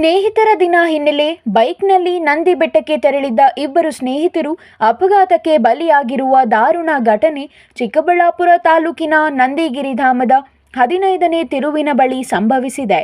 ಸ್ನೇಹಿತರ ದಿನ ಹಿನ್ನೆಲೆ ಬೈಕ್ನಲ್ಲಿ ನಂದಿ ಬೆಟ್ಟಕ್ಕೆ ತೆರಳಿದ್ದ ಇಬ್ಬರು ಸ್ನೇಹಿತರು ಅಪಘಾತಕ್ಕೆ ಬಲಿಯಾಗಿರುವ ದಾರುಣ ಘಟನೆ ಚಿಕ್ಕಬಳ್ಳಾಪುರ ತಾಲೂಕಿನ ನಂದಿಗಿರಿಧಾಮದ ಹದಿನೈದನೇ ತಿರುವಿನ ಬಳಿ ಸಂಭವಿಸಿದೆ.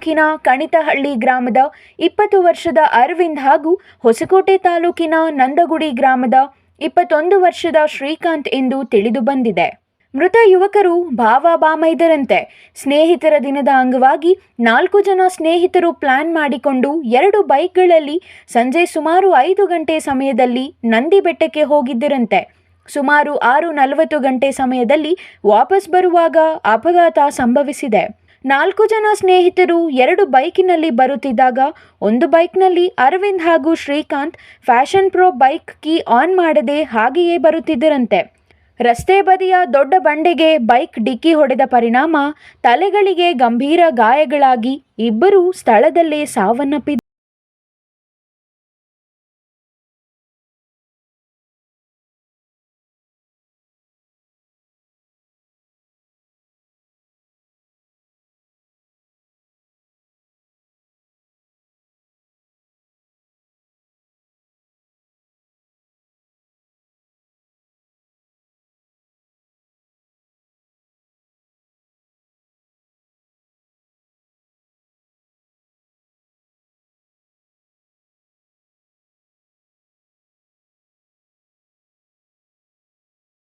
ತಾಲೂಕಿನ ಕಣಿತಹಳ್ಳಿ ಗ್ರಾಮದ ಇಪ್ಪತ್ತು ವರ್ಷದ ಅರವಿಂದ್ ಹಾಗೂ ಹೊಸಕೋಟೆ ತಾಲೂಕಿನ ನಂದಗುಡಿ ಗ್ರಾಮದ ಇಪ್ಪತ್ತೊಂದು ವರ್ಷದ ಶ್ರೀಕಾಂತ್ ಎಂದು ತಿಳಿದು ಬಂದಿದೆ. ಮೃತ ಯುವಕರು ಭಾವ ಬಾಮೈದರಂತೆ ಸ್ನೇಹಿತರ ದಿನದ ಅಂಗವಾಗಿ ನಾಲ್ಕು ಜನ ಸ್ನೇಹಿತರು ಪ್ಲಾನ್ ಮಾಡಿಕೊಂಡು ಎರಡು ಬೈಕ್ಗಳಲ್ಲಿ ಸಂಜೆ ಸುಮಾರು ಐದು ಗಂಟೆ ಸಮಯದಲ್ಲಿ ನಂದಿ ಬೆಟ್ಟಕ್ಕೆ ಹೋಗಿದ್ದರಂತೆ. ಸುಮಾರು ಆರು ನಲವತ್ತು ಗಂಟೆ ಸಮಯದಲ್ಲಿ ವಾಪಸ್ ಬರುವಾಗ ಅಪಘಾತ ಸಂಭವಿಸಿದೆ. ನಾಲ್ಕು ಜನ ಸ್ನೇಹಿತರು ಎರಡು ಬೈಕಿನಲ್ಲಿ ಬರುತ್ತಿದ್ದಾಗ ಒಂದು ಬೈಕ್ನಲ್ಲಿ ಅರವಿಂದ್ ಹಾಗೂ Srikanth passion pro bike key on ಮಾಡದೆ ಹಾಗೆಯೇ ಬರುತ್ತಿದ್ದರಂತೆ. ರಸ್ತೆ ಬದಿಯ ದೊಡ್ಡ ಬಂಡೆಗೆ ಬೈಕ್ ಡಿಕ್ಕಿ ಹೊಡೆದ ಪರಿಣಾಮ ತಲೆಗಳಿಗೆ ಗಂಭೀರ ಗಾಯಗಳಾಗಿ ಇಬ್ಬರೂ ಸ್ಥಳದಲ್ಲೇ ಸಾವನ್ನಪ್ಪಿದ್ದಾರೆ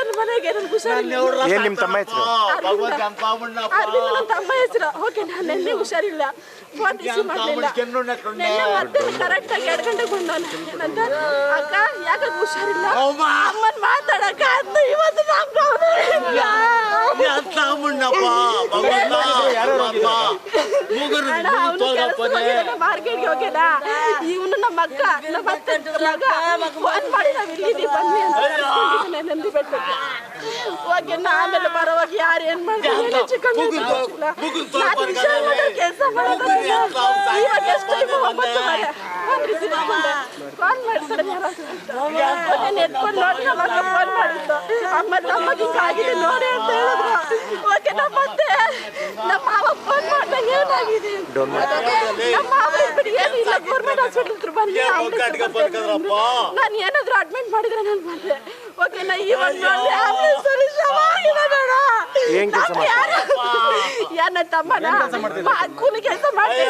ನನ್ನ ಮನೆಗೆ ನನ್ಗೆ ಹುಷಾರಿಲ್ಲ. ಏನ್ ನಿಮ್ ತಮ್ಮ ಹೆಸರು? ನನ್ನ ತಮ್ಮ ಹೆಸರು? ಓಕೆ ನಾನು ನೆನ್ನೆ ಹುಷಾರಿಲ್ಲ. ಫೋನ್ ರಿಸೀವ್ ಮಾಡಲಿಲ್ಲ. ನೆನ್ನೆ ಮತ್ತೆ ಕರೆಕ್ಟ್ ಆಗಿ ಎರಡು ಗಂಟೆಗೆ ಏನಂತ? ಅಕ್ಕ ಯಾಕ ಹುಷಾರಿಲ್ಲ? ಅಮ್ಮನ್ ಮಾತಾಡಕ್ಕ ಅಂತ ಇವತ್ತು ನಮ್ಗೆ ಮಾರ್ಕೆಟ್ಗೆ ಹೋಗ್ಯಾನ ಇವನು ನಮ್ಮ ಅಕ್ಕ ನಮ್ಮ ಅತ್ತೆ ಮಗ. ಫೋನ್ ಮಾಡಿ ನಾವ್ ಇಲ್ಲಿದ್ದೀವಿ ಬನ್ನಿ ಅಂತ ನಂದಿ ಬೆಟ್ಟಕ್ಕೆ. ಹೋಗಿ ಆಮೇಲೆ ಬರೋವಾಗ ಯಾರು ಏನ್ ಮಾಡ್ತಾರೆ ಚಿಕನ್ ಕೆಲಸ ಇವಾಗ ಎಷ್ಟು ಟೈಮ್ ಒಂಬತ್ತು ಮಾಡಿ ಫೋನ್ ಮಾಡ್ತಾರೆ ಎತ್ಕೊಂಡು ಫೋನ್ ಅಮ್ಮ ನೋಡಿ ಅಂತ ಹೇಳಿದ್ರು ಓಕೆ ನಮ್ಮ ಮಾವ ಫೋನ್ ಮಾಡ್ದಾಗ ಏನಾಗಿದೆ ನಮ್ಮ ಮಾವ ಬಿಡಿ ಏನಿಲ್ಲ ಗೌರ್ಮೆಂಟ್ ಹಾಸ್ಪಿಟಲ್ ಹತ್ರ ನಾನು ಏನಾದ್ರು ಅಡ್ಮಿಟ್ ಮಾಡಿದ್ರೆ ನಾನು ಬಂದೆ ಓಕೆ ನಾ ನೋಡಿ ಆಂಬುಲೆನ್ಸ್ ಅಲ್ಲಿ ಶವ ಇರೋದಣ್ಣ. ಏನ್ ಕೆಲ್ಸ que ಯಾರು- ನನ್ನ ತಮ್ಮನ? ಕೂಲಿ ಕೆಲಸ que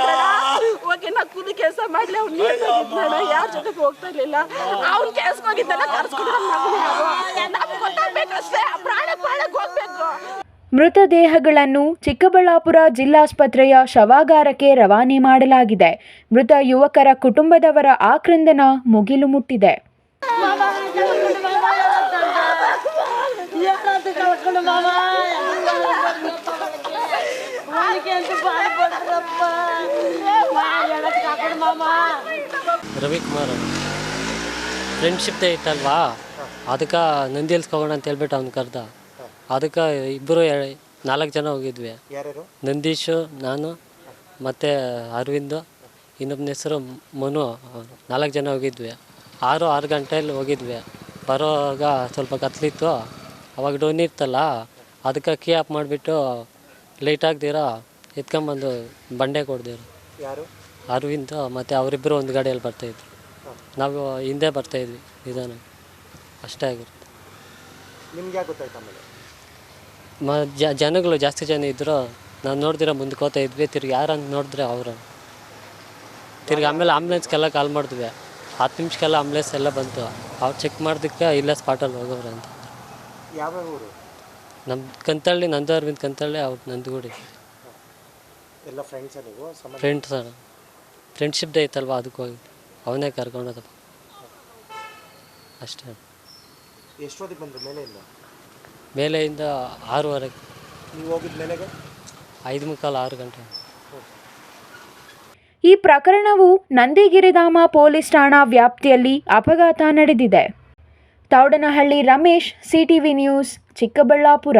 ಓಕೆ ನಾ ಕೂಲಿ ಕೆಲಸ ಮಾಡ್ಲಿ ಅವ್ನು ನೀರ್ನಾಗಿದ್ದಣ್ಣ ಯಾರ ಜೊತೆಗೆ ಹೋಗ್ತಾ ಇರ್ಲಿಲ್ಲ. ಅವ್ನು ಕೆಲ್ಸಕ್ಕೆ ಹೋಗಿದ್ದಲ್ಲ ಕರ್ಸ್ಕೊಂಡು ನನ್ನ ಮಗನ ಯಾರು ನಮ್ಗೆ ಗೊತ್ತಾಗ್ಬೇಕಷ್ಟೇ ಪ್ರಾಣ ಪ್ರಾಣಕ್ಕೆ ಹೋಗ್ಬೇಕು. ಮೃತದೇಹಗಳನ್ನು ಚಿಕ್ಕಬಳ್ಳಾಪುರ ಜಿಲ್ಲಾಸ್ಪತ್ರೆಯ ಶವಾಗಾರಕ್ಕೆ ರವಾನೆ ಮಾಡಲಾಗಿದೆ. ಮೃತ ಯುವಕರ ಕುಟುಂಬದವರ ಆಕ್ರಂದನ ಮುಗಿಲು ಮುಟ್ಟಿದೆ. ರವಿಕುಮಾರ್ ಫ್ರೆಂಡ್ಶಿಪ್ ಡೇ ಇತ್ತಲ್ವಾ? ಅದಕ್ಕೆ ನಂದಿ ಹಿಲ್ಸ್ ಹೋಗೋಣ ಅಂತ ಹೇಳ್ಬಿಟ್ಟು ಅವ್ನು ಕರ್ದ. ಅದಕ್ಕೆ ಇಬ್ಬರು ನಾಲ್ಕು ಜನ ಹೋಗಿದ್ವಿ. ನಂದೀಶು ನಾನು ಮತ್ತು ಅರವಿಂದ್ ಇನ್ನೊಬ್ಬನ ಹೆಸರು ಮನು. ನಾಲ್ಕು ಜನ ಹೋಗಿದ್ವಿ. ಆರು ಆರು ಗಂಟೆಯಲ್ಲಿ ಹೋಗಿದ್ವಿ. ಬರೋವಾಗ ಸ್ವಲ್ಪ ಕತ್ಲಿತ್ತು ಅವಾಗ ಡೋನಿ ಇತ್ತಲ್ಲ ಅದಕ್ಕೆ ಕೀ ಆಫ್ ಮಾಡಿಬಿಟ್ಟು ಲೇಟ್ ಆಗ್ದಿರೋ ಎತ್ಕೊಂಬಂದು ಬಂಡೆ ಕೊಡ್ದಿರು ಯಾರು? ಅರವಿಂದ್ ಮತ್ತು ಅವರಿಬ್ಬರು ಒಂದು ಗಾಡಿಯಲ್ಲಿ ಬರ್ತಾಯಿದ್ರು ನಾವು ಹಿಂದೆ ಬರ್ತಾಯಿದ್ವಿ ನಿಧಾನ. ಅಷ್ಟೇ ಆಗಿರುತ್ತೆ. ನಿಮ್ಗೆ ಯಾಕೆ ಗೊತ್ತಾಯ್ತು ಆಮೇಲೆ? ಮ ಜ ಜನಗಳು ಜಾಸ್ತಿ ಜನ ಇದ್ದರು ನಾನು ನೋಡಿದಿರ ಮುಂದಕ್ಕೆ ಹೋಗ್ತಾ ಇದ್ವಿ. ತಿರ್ಗಿ ಯಾರನ್ನು ನೋಡಿದ್ರೆ ಅವರು. ತಿರ್ಗಿ ಆಮೇಲೆ ಆಂಬುಲೆನ್ಸ್ಗೆಲ್ಲ ಕಾಲ್ ಮಾಡಿದ್ವಿ. ಹತ್ತು ನಿಮಿಷಕ್ಕೆಲ್ಲ ಆಂಬುಲೆನ್ಸ್ ಎಲ್ಲ ಬಂತು. ಅವ್ರು ಚೆಕ್ ಮಾಡೋದಕ್ಕೆ ಇಲ್ಲೇ ಸ್ಪಾಟಲ್ಲಿ ಹೋಗೋರು ಅಂತ. ಯಾವ ಊರು? ನಮ್ಮ ಕಂತಳ್ಳಿ ನಂದು ಅರವಿಂದ್ ಕಂತಳ್ಳಿ ಅವ್ರು ನಂದಗುಡಿ. ಎಲ್ಲ ಫ್ರೆಂಡ್ಸ ನೀವು? Friend sir. ಫ್ರೆಂಡ್ಶಿಪ್ ಡೇ ಐತಲ್ವ ಅದಕ್ಕೆ ಹೋಗಿ ಅವನೇ ಕರ್ಕೊಂಡೋದಪ್ಪ. ಅಷ್ಟೇ. ಎಷ್ಟೊತ್ತಿಗೆ ಬಂದ್ರು? ಮೇಲೆಯಿಂದ? ಮೇಲೆಯಿಂದ ಆರೂವರೆಗೆ. ನೀವು ಹೋಗಿದ ಮೇಲೆಗೆ? ಐದು ಮುಕ್ಕಾಲು ಆರು ಗಂಟೆ. ಈ ಪ್ರಕರಣವು ನಂದಿಗಿರಿಧಾಮ ಪೊಲೀಸ್ ಠಾಣಾ ವ್ಯಾಪ್ತಿಯಲ್ಲಿ ಅಪಘಾತ ನಡೆದಿದೆ. Thoudanahalli Ramesh CTV news Chikkaballapur.